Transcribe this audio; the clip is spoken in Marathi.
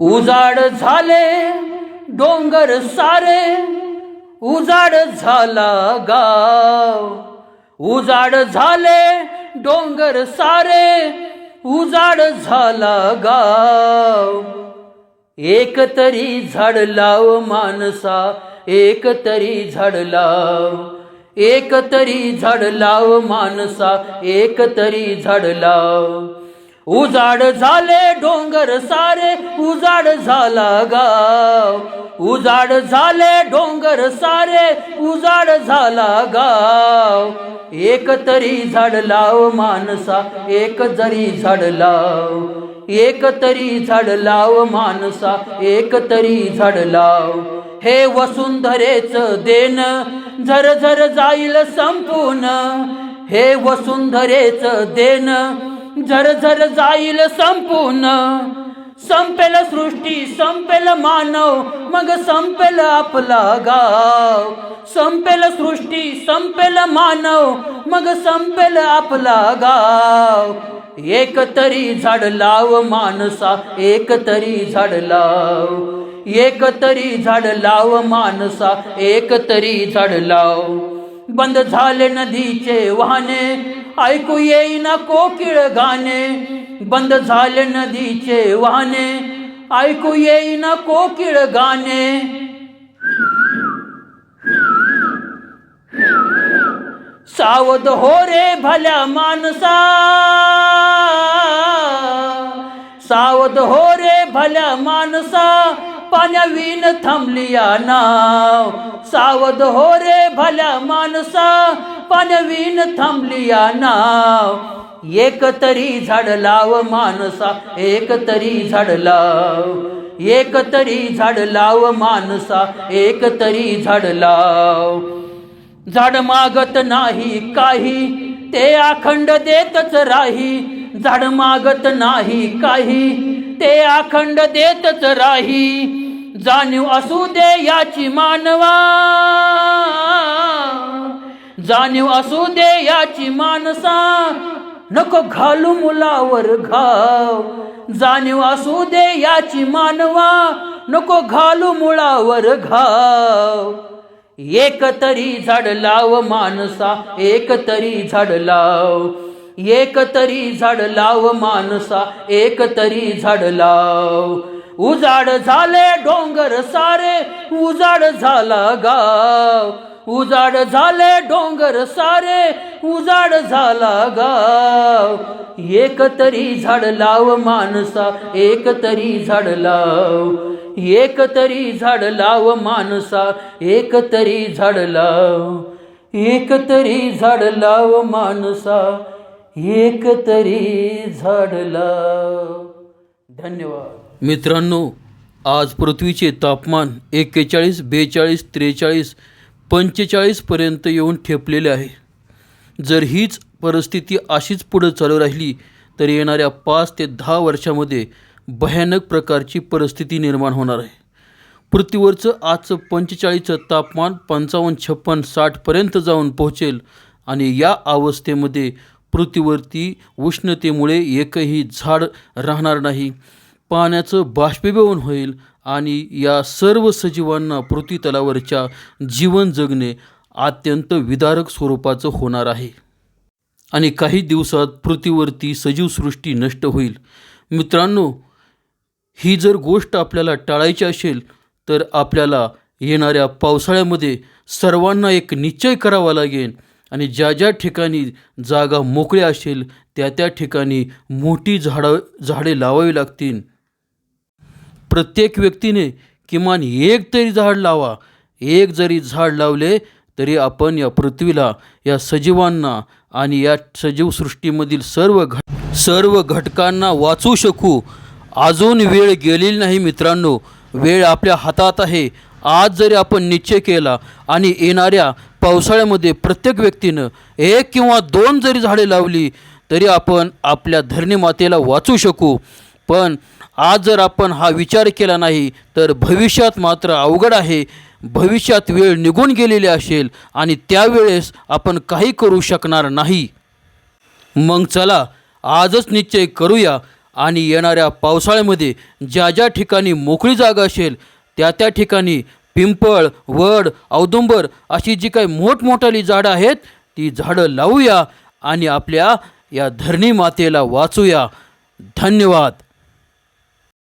उजाड झाले डोंगर सारे उजाड झाला गाव. उजाड झाले डोंगर सारे उजाड झाला गाव. एक तरी झाड लाव माणसा एक तरी झाड लाव. एक तरी झाड लाव माणसा एक तरी झाड लाव. उजाड झाले डोंगर सारे उजाड झाला गाव. उजाड झाले डोंगर सारे उजाड झाला गाव. एक तरी झाड लाव माणसा एक जरी झाड लाव. एक तरी झाड लाव माणसा एक तरी झाड लाव. हे वसुंधरेच देण झर झर जाईल संपून हे वसुंधरेच देण झर झर जाईल संपून संपेल सृष्टी संपेल मानव मग संपेल आपला गाव. संपेल सृष्टी संपेल मानव मग संपेल आपला गाव. एक तरी झाड लाव माणसा एक तरी झाड लाव. एक तरी झाड लाव माणसा एक तरी झाड लाव. बंद झाले नदीचे वाहने ऐकू येईना कोकिळ गाणे बंद झाले नदीचे वाहने. ऐकू येईना कोकिळ गाणे. सावध हो रे भल्या माणसा. सावध हो रे भल्या माणसा. पाण्यावीन थांबलिया नाव. सावध हो रे भल्या माणसा पाण्यावीन थांबलिया नाव. एक तरी झाड लाव माणसा एक तरी झाड लाव. एक तरी झाड लाव माणसा एक तरी झाड लाव. झाड मागत नाही काही ते अखंड देतच राही. झाड मागत नाही काही ते अखंड देतच राही. जाणीव असू दे याची मानवा. जाणीव असू दे याची माणसा नको घालू मुलावर घाव. जाणीव असू दे याची मानवा. नको घालू मुळावर घाव. एक तरी झाड लाव माणसा एक तरी झाड लाव. एक तरी झाड लाव माणसा एक तरी झाड लाव. उजाड झाले डोंगर सारे उजाड झाला गाव. उजाड झाले डोंगर सारे उजाड झाला गाव. एक तरी झाड लाव माणसा एक तरी झाड लाव. एक तरी झाड लाव माणसा एक तरी झाड लाव. एक तरी झाड लाव माणसा एक तरी झाड लाव धन्यवाद. मित्रांनो आज पृथ्वीचे तापमान एक्केचाळीस बेचाळीस त्रेचाळीस पंचेचाळीसपर्यंत येऊन ठेपलेले आहे. जर हीच परिस्थिती अशीच पुढं चालू राहिली तर येणाऱ्या पाच ते दहा वर्षामध्ये भयानक प्रकारची परिस्थिती निर्माण होणार आहे. पृथ्वीवरचं आजचं पंचेचाळीसचं तापमान पंचावन्न छप्पन साठपर्यंत जाऊन पोहोचेल आणि या अवस्थेमध्ये पृथ्वीवरती उष्णतेमुळे एकही झाड राहणार नाही. पाण्याचं बाष्पीभवन होईल आणि या सर्व सजीवांना पृथ्वीतलावरच्या जीवन जगणे अत्यंत विदारक स्वरूपाचं होणार आहे. आणि काही दिवसात पृथ्वीवरती सजीवसृष्टी नष्ट होईल. मित्रांनो ही जर गोष्ट आपल्याला टाळायची असेल तर आपल्याला येणाऱ्या पावसाळ्यामध्ये सर्वांना एक निश्चय करावा लागेल. आणि ज्या ज्या ठिकाणी जागा मोकळ्या असेल त्या त्या ठिकाणी मोठी झाडं झाडे लावावी लागतील. प्रत्येक व्यक्तीने किमान एक तरी झाड लावा. एक जरी झाड लावले तरी आपण या पृथ्वीला या सजीवांना आणि या सजीवसृष्टीमधील सर्व घट सर्व घटकांना वाचू शकू. अजून वेळ गेलेली नाही मित्रांनो. वेळ आपल्या हातात आहे. आज जरी आपण निश्चय केला आणि येणाऱ्या पावसाळ्यामध्ये प्रत्येक व्यक्तीनं एक किंवा दोन जरी झाडे लावली तरी आपण आपल्या धरणी मातेला वाचू शकू. पण आज जर आपण हा विचार केला नाही तर भविष्यात मात्र अवघड आहे. भविष्यात वेळ निघून गेलेली असेल आणि त्यावेळेस आपण काही करू शकणार नाही. मग चला आजच निश्चय करूया आणि येणाऱ्या पावसाळ्यामध्ये ज्या ज्या ठिकाणी मोकळी जागा असेल त्या त्या ठिकाणी पिंपळ वड औदुंबर अशी जी काही मोठमोठाली झाडं आहेत ती झाडं लावूया आणि आपल्या या धरणी मातेला वाचूया. धन्यवाद.